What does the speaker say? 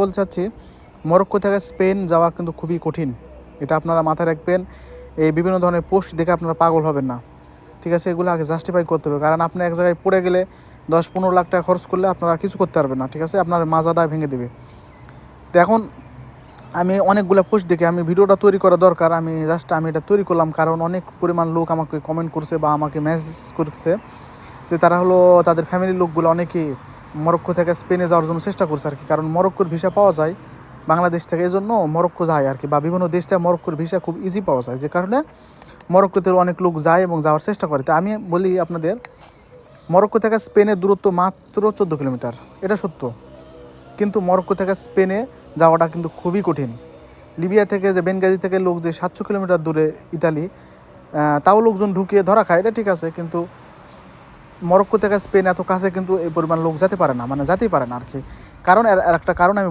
বলতে চাচ্ছি, মরক্কো থেকে স্পেন যাওয়া কিন্তু খুবই কঠিন। এটা আপনারা মাথায় রাখবেন, এই বিভিন্ন ধরনের পোস্ট দেখে আপনারা পাগল হবেন না। ঠিক আছে, এগুলো আগে জাস্টিফাই করতে হবে, কারণ আপনি এক জায়গায় পড়ে গেলে দশ পনেরো লাখ টাকা খরচ করলে আপনারা কিছু করতে পারবেন না, ঠিক আছে? আপনার মাজাটা ভেঙে দেবে। তো এখন আমি অনেকগুলো পোস্ট দেখে, আমি ভিডিওটা তৈরি করা দরকার, আমি জাস্ট আমি এটা তৈরি করলাম, কারণ অনেক পরিমাণ লোক আমাকে কমেন্ট করছে বা আমাকে মেসেজ করছে যে তারা হলো তাদের ফ্যামিলির লোকগুলো অনেকেই মরক্কো থেকে স্পেনে যাওয়ার জন্য চেষ্টা করছে আর কি। কারণ মরক্কোর ভিসা পাওয়া যায় বাংলাদেশ থেকে এই জন্য মরক্কো যায় আর কি বা বিভিন্ন দেশ থেকে মরক্কোর ভিসা খুব ইজি পাওয়া যায়। যে কারণে মরক্কোতে অনেক লোক যায় এবং যাওয়ার চেষ্টা করে। তা আমি বলি আপনাদের, মরক্কো থেকে স্পেনের দূরত্ব মাত্র চোদ্দ কিলোমিটার। এটা সত্য। কিন্তু মরক্কো থেকে স্পেনে যাওয়াটা কিন্তু খুবই কঠিন। লিবিয়া থেকে যে বেনগাজি থেকে লোক যে সাতশো কিলোমিটার দূরে ইতালি তাও লোকজন ঢুকিয়ে ধরা খায়, এটা ঠিক আছে। কিন্তু মরক্কো থেকে স্পেন এত কাছে কিন্তু এই পরিমাণ লোক যেতে পারে না মানে যেতেই পারে না আর কি। কারণ একটা কারণ আমি